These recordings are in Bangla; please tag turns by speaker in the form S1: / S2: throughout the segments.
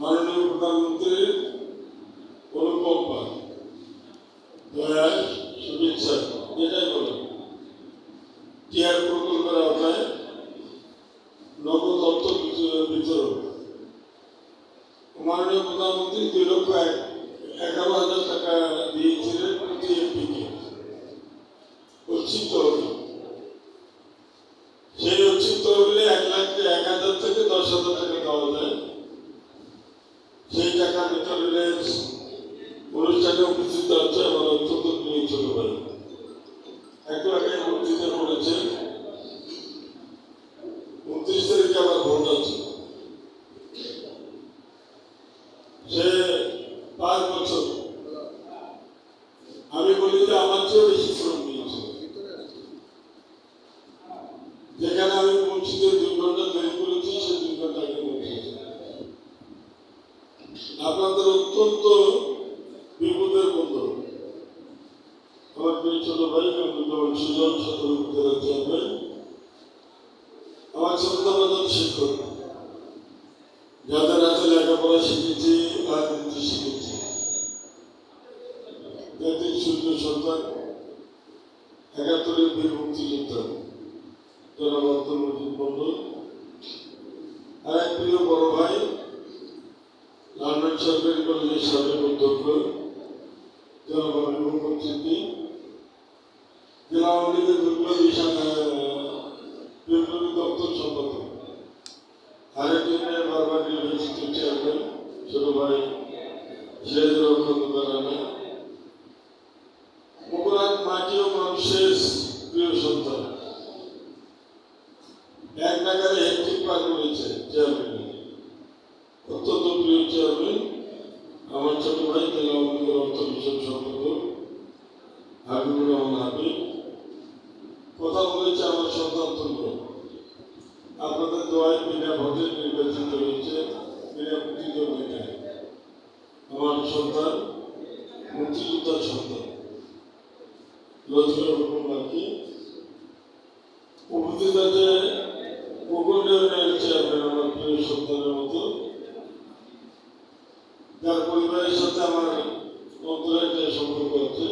S1: মাননীয় প্রধানমন্ত্রী অনুপম পাল দয়া শুভেচ্ছা আমার ছোট্ট প্রধান শিক্ষক। যাদের হাতে লেখাপড়া শিখেছি রাজনীতি শিখেছি। জাতির সূর্য সন্তান, একাত্তরের বীর মুক্তিযোদ্ধা জনাব আব্দুল মজিদ মন্ডল আর এক প্রিয় বড় ভাই লন্ডন সরকারি কলেজের সাবেক অধ্যক্ষ। Just বক্তৃতাতে উপকণ্ঠের চেয়ারম্যান আমার প্রিয় সন্তানের মতো। যার পরিবারের সাথে আমার অন্তরের যে সম্পর্ক আছে,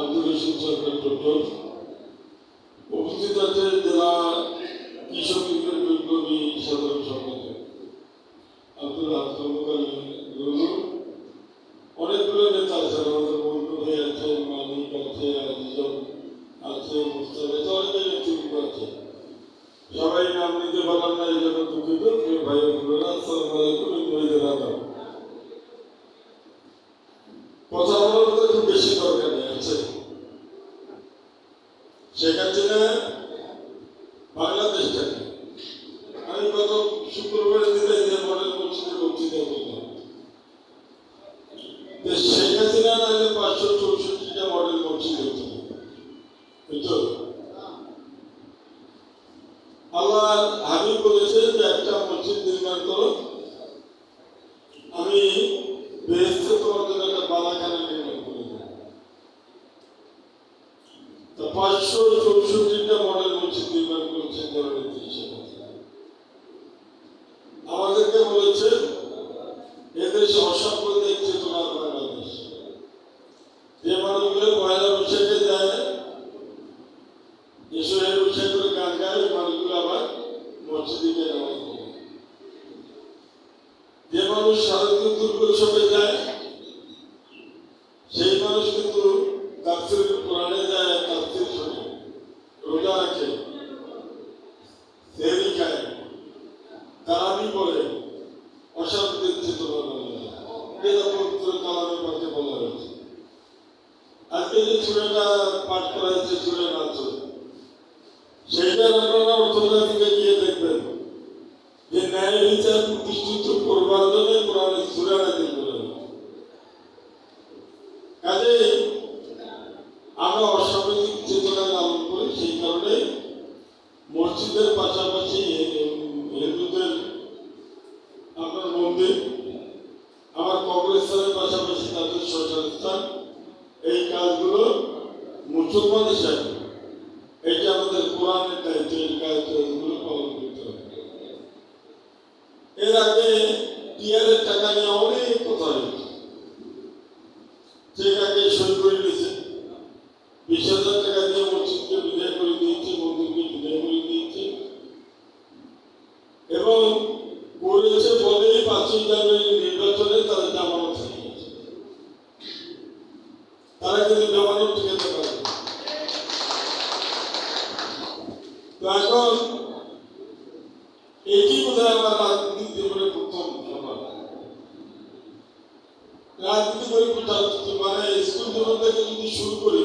S1: আব্দুল রশিদ সরকার ডক্টর। পাঁচশো চৌষট্টিটা মডেল বলছেন দুইবার বলছেন ধরনের তিরিশ কালামি বলে। অশান্তির চেতনা এটা পবিত্র কালামি যে পাঠ আপনারা অর্থটা Все 神 কারণ এটি বোধহয় আমার রাজনৈতিক জীবনে প্রথম রাজনীতি করে প্রচার মানে স্কুল জীবন থেকে যদি শুরু করি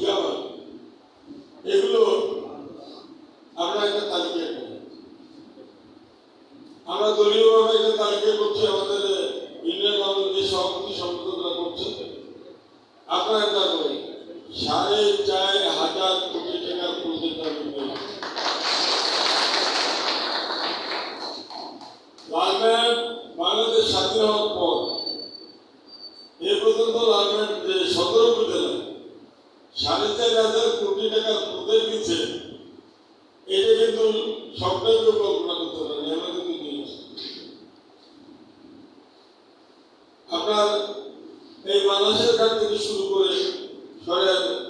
S1: together. এই মানুষের কাছ থেকে শুরু করে শরীর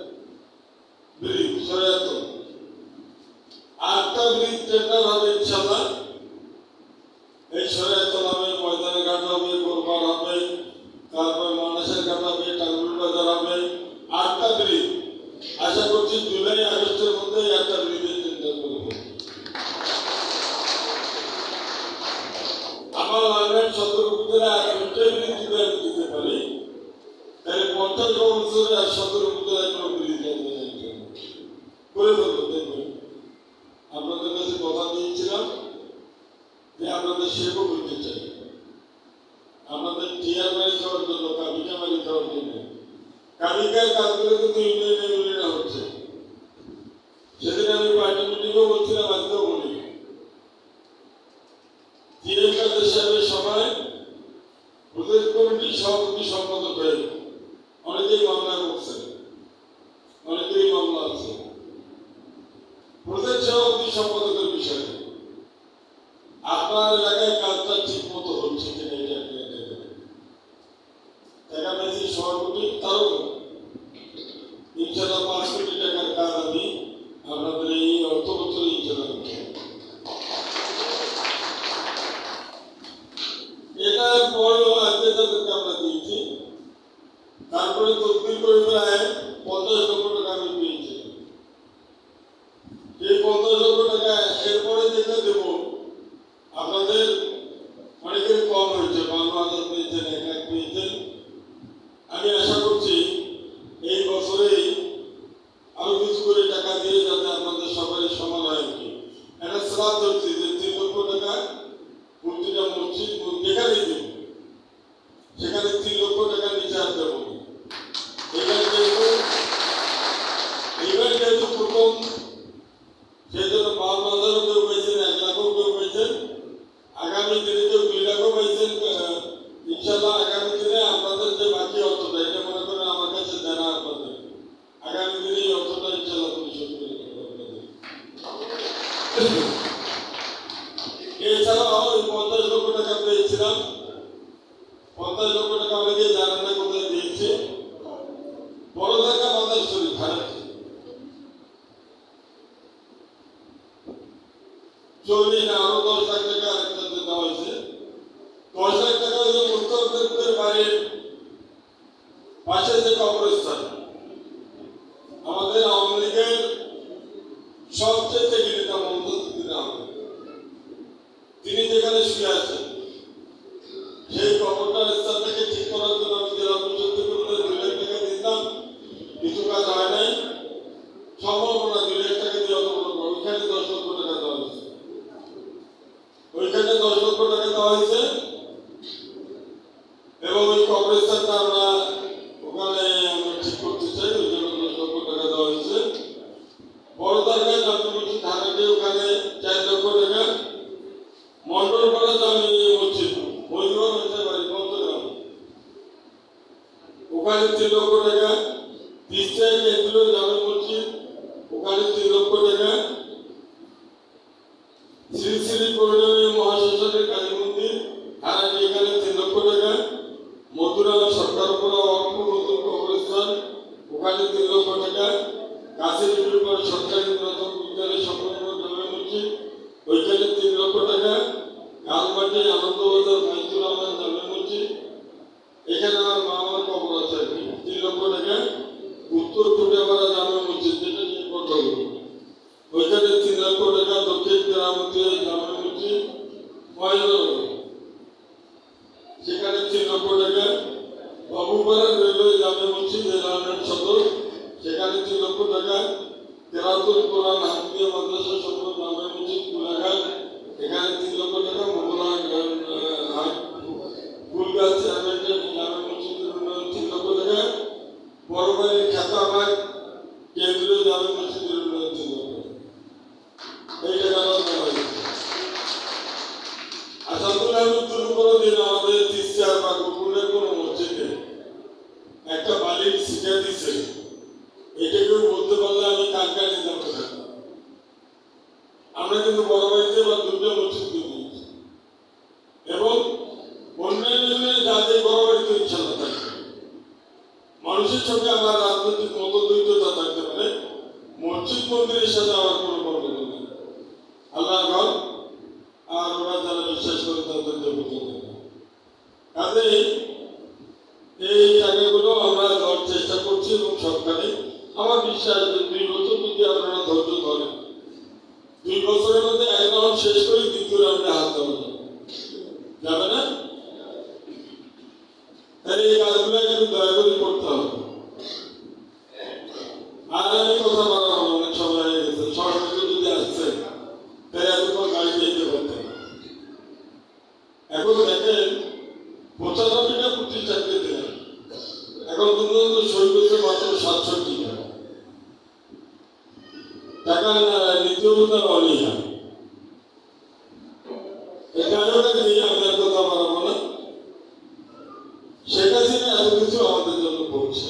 S1: একটা গ্রহণ কাছে কথা দিয়েছিলাম যে আপনাদের সেবক হইতে চাই। আপনাদের টিয়ার বাড়ি যাওয়ার জন্য কাবিকা বাড়ি যাওয়ার জন্য। কাবিকায় কাজ করে আমার Jesus. সেক্টরে যাবেন বলছি ওখানে তিন লক্ষ টাকা শ্রী শ্রী করলেন ಕೊಯ್ದು বলতে পারলে আমি আমরা কিন্তু বড় ভাই শেষ করে দ্বিতীয় আমরা হাত যাবে না? সেটা ছিল এত কিছু আমাদের জন্য করছে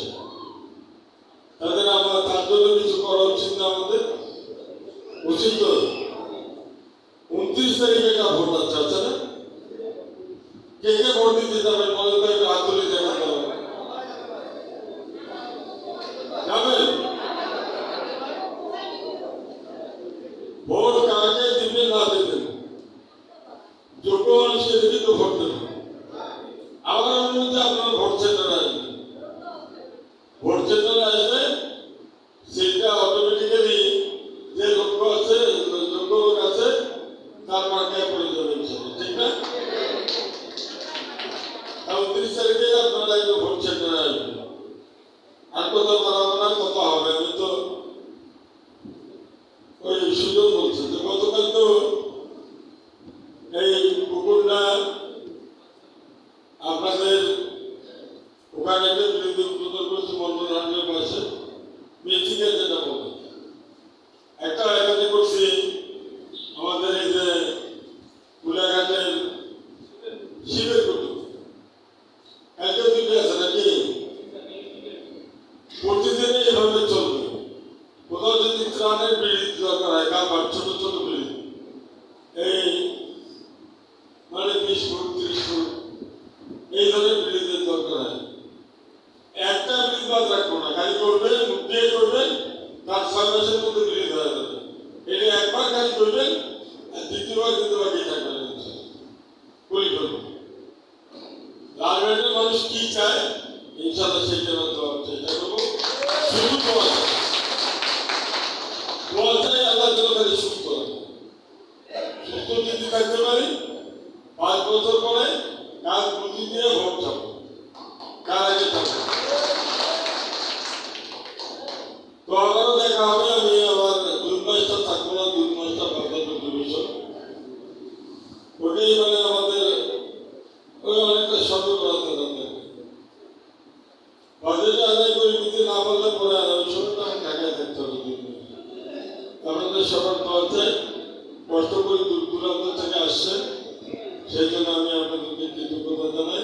S1: সেই জন্য আমি আপনাদেরকে কৃতজ্ঞতা জানাই।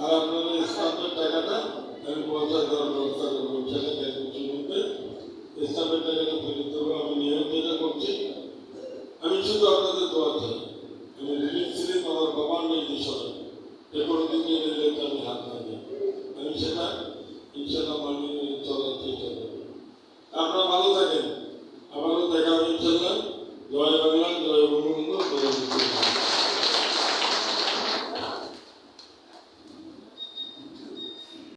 S1: আর আপনাদের স্টাফের টাকাটা আমি পঞ্চাশ দেওয়ার ব্যবস্থা করব।